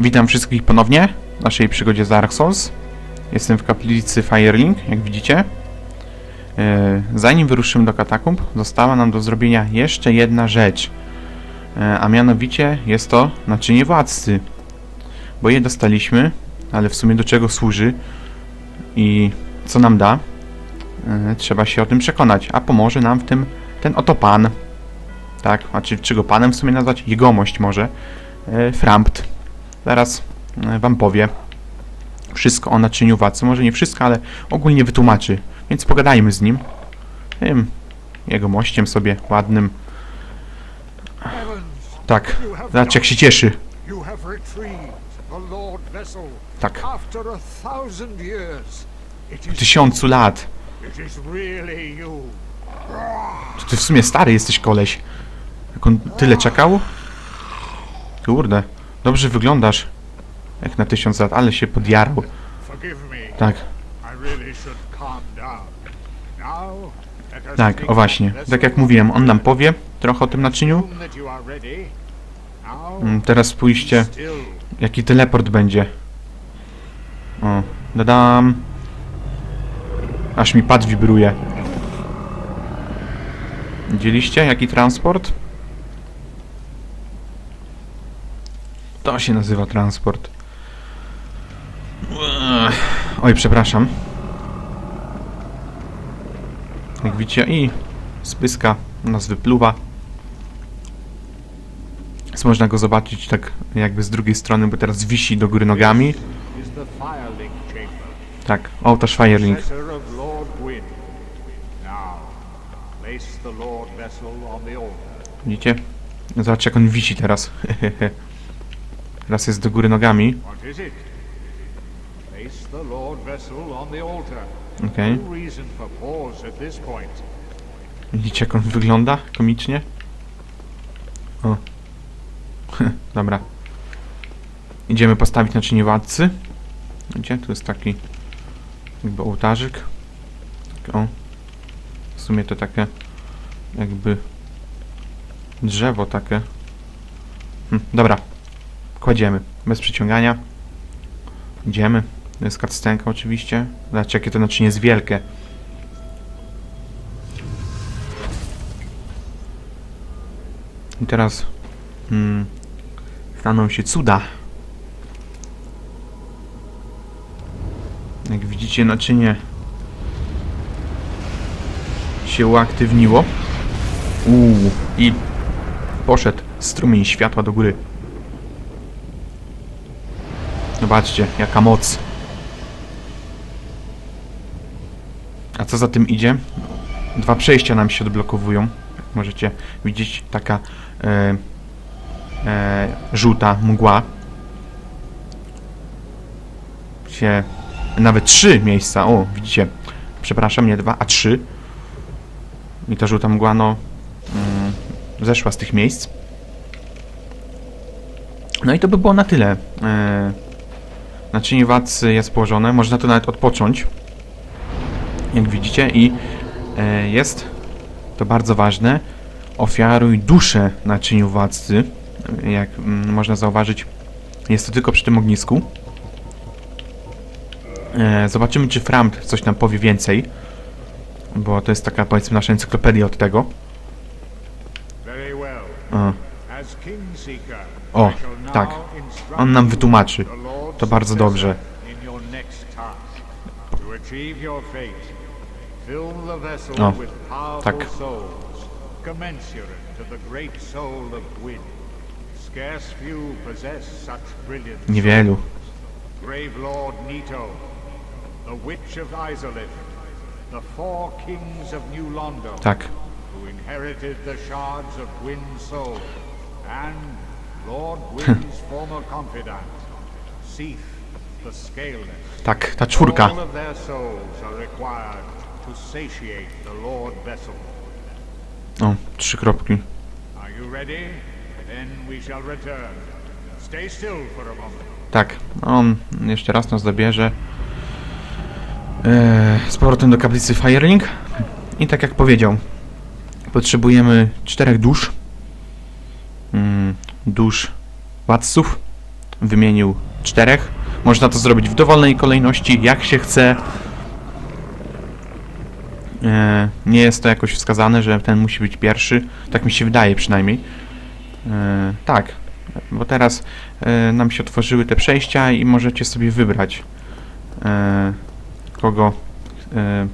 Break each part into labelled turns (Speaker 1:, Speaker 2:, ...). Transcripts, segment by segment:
Speaker 1: Witam wszystkich ponownie w naszej przygodzie z Dark Souls. Jestem w kaplicy Firelink, jak widzicie. E, Zanim wyruszymy do katakumb, została nam do zrobienia jeszcze jedna rzecz. E, A mianowicie jest to naczynie władcy. Bo je dostaliśmy, ale w sumie do czego służy i co nam da, e, trzeba się o tym przekonać. A pomoże nam w tym ten oto pan. Tak, a czy, czy go panem w sumie nazwać? Jegomość może. Frampt. Zaraz e, wam powie wszystko o naczyniu władcy. Może nie wszystko, ale ogólnie wytłumaczy. Więc pogadajmy z nim. Tym jego mościem sobie ładnym. Tak, zobaczcie jak się cieszy. Tak,
Speaker 2: is,
Speaker 1: tysiącu lat. To ty w sumie stary jesteś koleś. Jak on tyle czekał? Kurde, dobrze wyglądasz. Jak na tysiąc lat, ale się
Speaker 2: me.
Speaker 1: Tak, tak, o właśnie. Tak jak mówiłem, on nam powie trochę o tym naczyniu. Mm, Teraz spójrzcie, jaki teleport będzie. O, dodam. Aż mi pad wibruje. Widzieliście, jaki transport? To się nazywa transport. Oj, przepraszam. Jak widzicie, i spyska nas wypluwa. Więc można go zobaczyć tak jakby z drugiej strony, bo teraz wisi do góry nogami. Tak, ołtarz Firelink. Widzicie? Zobaczcie jak on wisi teraz. teraz jest do góry nogami. Okej.
Speaker 2: No.
Speaker 1: Widzicie jak on wygląda komicznie? O. Dobra. Idziemy postawić naczynie władcy. Widzicie? Tu jest taki jakby ołtarzyk. Tak, o. W sumie to takie jakby drzewo takie. Hm, dobra. Kładziemy. Bez przyciągania. Idziemy. To jest oczywiście. Zobaczcie jakie to naczynie jest wielkie. I teraz mm, staną się cuda. Jak widzicie, naczynie się uaktywniło. Uuu, i poszedł strumień światła do góry. Zobaczcie, jaka moc. A co za tym idzie? Dwa przejścia nam się odblokowują. Jak możecie widzieć, taka e, e, żółta mgła. Się, nawet trzy miejsca. O, widzicie. Przepraszam, nie dwa, a trzy. I ta żółta mgła, no, mm, zeszła z tych miejsc. No i to by było na tyle. E, naczynie władcy jest położone. Można to nawet odpocząć. Jak widzicie. I e, jest to bardzo ważne. Ofiaruj duszę naczyniu władcy. Jak mm, można zauważyć, jest to tylko przy tym ognisku. E, zobaczymy, czy Framp coś nam powie więcej. Bo to jest taka, powiedzmy, nasza encyklopedia od tego. O, tak. On nam wytłumaczy. To bardzo dobrze. O, tak.
Speaker 2: brilliance.
Speaker 1: niewielu.
Speaker 2: Grave Lord Nito, the Witch of Izalith, the four kings of New Londo,
Speaker 1: Tak.
Speaker 2: who inherited the shards of Gwyn's soul, and Lord Gwyn's former confidant.
Speaker 1: Tak, ta czwórka. O, trzy kropki. Tak, on jeszcze raz nas zabierze e, z powrotem do kaplicy Firelink. I tak jak powiedział, potrzebujemy czterech dusz. Mm, dusz władców wymienił czterech. Można to zrobić w dowolnej kolejności, jak się chce. E, Nie jest to jakoś wskazane, że ten musi być pierwszy. Tak mi się wydaje przynajmniej. E, Tak, bo teraz e, nam się otworzyły te przejścia i możecie sobie wybrać kogo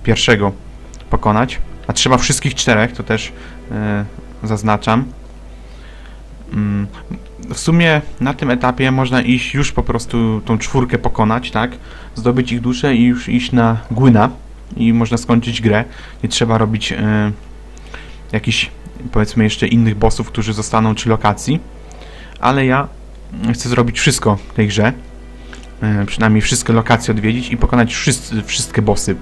Speaker 1: pierwszego pokonać. A trzeba wszystkich czterech, to też zaznaczam. W sumie na tym etapie można iść już po prostu tą czwórkę pokonać, tak? Zdobyć ich duszę i już iść na Gwyna i można skończyć grę. Nie trzeba robić e, jakichś powiedzmy jeszcze innych bossów, którzy zostaną czy lokacji. Ale ja chcę zrobić wszystko w tej grze. E, przynajmniej wszystkie lokacje odwiedzić i pokonać wszyscy, wszystkie bossy.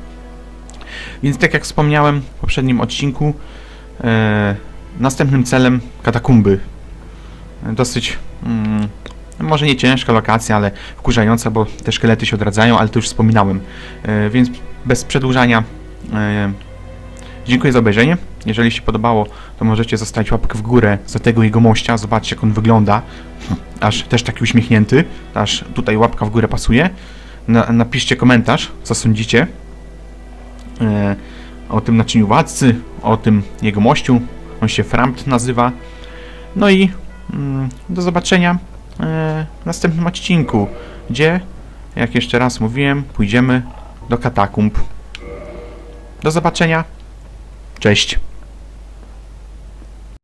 Speaker 1: Więc tak jak wspomniałem w poprzednim odcinku, e, następnym celem katakumby. Dosyć, mm, może nie ciężka lokacja, ale wkurzająca, bo te szkielety się odradzają, ale to już wspominałem. E, więc bez przedłużania, e, dziękuję za obejrzenie. Jeżeli się podobało, to możecie zostawić łapkę w górę za tego jego mościa. Zobaczcie, jak on wygląda. Aż też taki uśmiechnięty. Aż tutaj łapka w górę pasuje. Na, napiszcie komentarz, co sądzicie e, o tym naczyniu władcy, o tym jego mościu. On się Frampt nazywa. No i do zobaczenia e, w następnym odcinku, gdzie, jak jeszcze raz mówiłem, pójdziemy do katakumb. Do zobaczenia. Cześć.